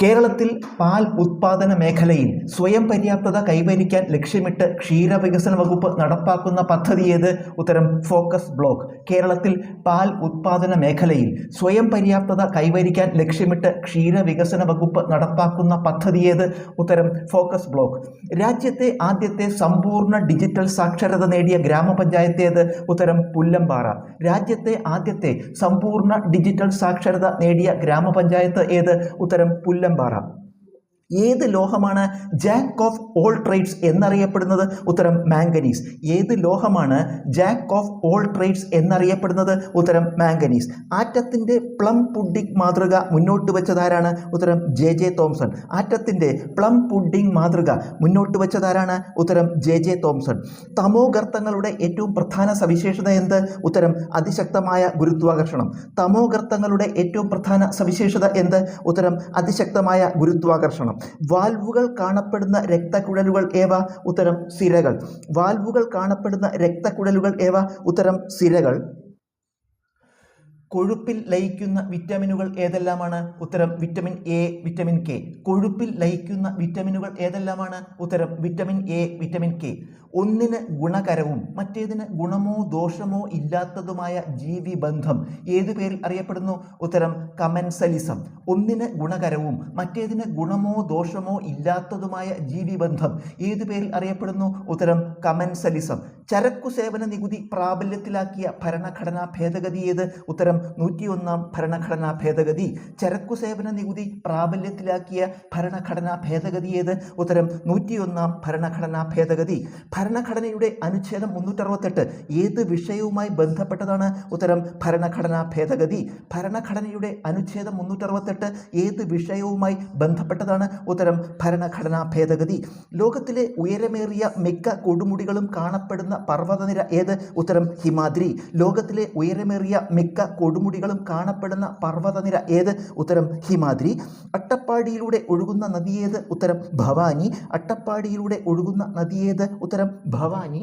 കേരളത്തിൽ പാൽ ഉത്പാദന മേഖലയിൽ സ്വയം പര്യാപ്തത കൈവരിക്കാൻ ലക്ഷ്യമിട്ട് ക്ഷീരവികസന വകുപ്പ് നടപ്പാക്കുന്ന പദ്ധതി ഏത്? ഉത്തരം ഫോക്കസ് ബ്ലോക്ക്. കേരളത്തിൽ പാൽ ഉത്പാദന മേഖലയിൽ സ്വയം പര്യാപ്തത കൈവരിക്കാൻ ലക്ഷ്യമിട്ട് ക്ഷീരവികസന വകുപ്പ് നടപ്പാക്കുന്ന പദ്ധതി ഏത്? ഉത്തരം ഫോക്കസ് ബ്ലോക്ക്. രാജ്യത്തെ ആദ്യത്തെ സമ്പൂർണ ഡിജിറ്റൽ സാക്ഷരത നേടിയ ഗ്രാമപഞ്ചായത്ത് ഏത്? ഉത്തരം പുല്ലമ്പാറ. രാജ്യത്തെ ആദ്യത്തെ സമ്പൂർണ ഡിജിറ്റൽ സാക്ഷരത നേടിയ ഗ്രാമപഞ്ചായത്ത് ഏത്? ഉത്തരം പുല്ലമ്പാറ ഏത് ലോഹമാണ് ജാക്ക് ഓഫ് ഓൾ ട്രേഡ്സ് എന്നറിയപ്പെടുന്നത്? ഉത്തരം മാംഗനീസ്. ഏത് ലോഹമാണ് ജാക്ക് ഓഫ് ഓൾ ട്രേഡ്സ് എന്നറിയപ്പെടുന്നത്? ഉത്തരം മാംഗനീസ്. ആറ്റത്തിന്റെ പ്ലം പുഡിംഗ് മാതൃക മുന്നോട്ട് വെച്ചതാരാണ്? ഉത്തരം ജെ ജെ തോംസൺ. ആറ്റത്തിന്റെ പ്ലം പുഡിംഗ് മാതൃക മുന്നോട്ട് വെച്ചതാരാണ്? ഉത്തരം ജെ ജെ തോംസൺ. തമോഗർത്തങ്ങളുടെ ഏറ്റവും പ്രധാന സവിശേഷത എന്ത്? ഉത്തരം അതിശക്തമായ ഗുരുത്വാകർഷണം. തമോഗർത്തങ്ങളുടെ ഏറ്റവും പ്രധാന സവിശേഷത എന്ത്? ഉത്തരം അതിശക്തമായ ഗുരുത്വാകർഷണം. വാൽവുകൾ കാണപ്പെടുന്ന രക്തക്കുഴലുകൾ ഏവ? ഉത്തരം സിരകൾ. വാൽവുകൾ കാണപ്പെടുന്ന രക്തക്കുഴലുകൾ ഏവ? ഉത്തരം സിരകൾ. കൊഴുപ്പിൽ ലയിക്കുന്ന വിറ്റമിനുകൾ ഏതെല്ലാമാണ്? ഉത്തരം വിറ്റമിൻ എ വിറ്റമിൻ കെ. കൊഴുപ്പിൽ ലയിക്കുന്ന വിറ്റമിനുകൾ ഏതെല്ലാമാണ്? ഉത്തരം വിറ്റമിൻ എ വിറ്റമിൻ കെ. ഒന്നിന് ഗുണകരവും മറ്റേതിന് ഗുണമോ ദോഷമോ ഇല്ലാത്തതുമായ ജീവി ബന്ധം ഏതു പേരിൽ അറിയപ്പെടുന്നു? ഉത്തരം കമൻസലിസം. ഒന്നിന് ഗുണകരവും മറ്റേതിന് ഗുണമോ ദോഷമോ ഇല്ലാത്തതുമായ ജീവി ബന്ധം ഏതു പേരിൽ അറിയപ്പെടുന്നു? ഉത്തരം കമൻസലിസം. ചരക്കു സേവന നികുതി പ്രാബല്യത്തിലാക്കിയ ഭരണഘടനാ ഭേദഗതി ഏത്? ഉത്തരം നൂറ്റിയൊന്നാം ഭരണഘടനാ ഭേദഗതി. ചരക്കു സേവന നികുതി പ്രാബല്യത്തിലാക്കിയ ഭരണഘടനാ ഭേദഗതി ഏത്? ഉത്തരം നൂറ്റിയൊന്നാം ഭരണഘടനാ ഭേദഗതി. ഭരണഘടനയുടെ അനുച്ഛേദം മുന്നൂറ്ററുപത്തെട്ട് ഏത് വിഷയവുമായി ബന്ധപ്പെട്ടതാണ്? ഉത്തരം ഭരണഘടനാ ഭേദഗതി. ഭരണഘടനയുടെ അനുച്ഛേദം മുന്നൂറ്ററുപത്തെട്ട് ഏത് വിഷയവുമായി ബന്ധപ്പെട്ടതാണ്? ഉത്തരം ഭരണഘടനാ ഭേദഗതി. ലോകത്തിലെ ഉയരമേറിയ മിക്ക കൊടുമുടികളും കാണപ്പെടുന്ന പർവതനിര ഏത്? ഉത്തരം ഹിമാദ്രി. ലോകത്തിലെ ഉയരമേറിയ മിക്ക കൊടുമുടികളും കാണപ്പെടുന്ന പർവതനിര ഏത്? ഉത്തരം ഹിമാദ്രി. അട്ടപ്പാടിയിലൂടെ ഒഴുകുന്ന നദിയേത് ഉത്തരം ഭവാനി. അട്ടപ്പാടിയിലൂടെ ഒഴുകുന്ന നദിയേത് ഉത്തരം ഭവാനി